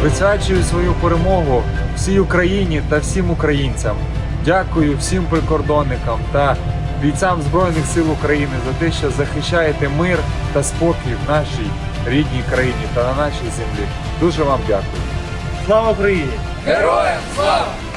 Присвячую свою перемогу всій Україні та всім українцям. Дякую всім прикордонникам та бійцям Збройних сил України за те, що захищаєте мир та спокій в нашій рідній країні та на нашій землі. Дуже вам дякую. Слава Україні! Героям слава!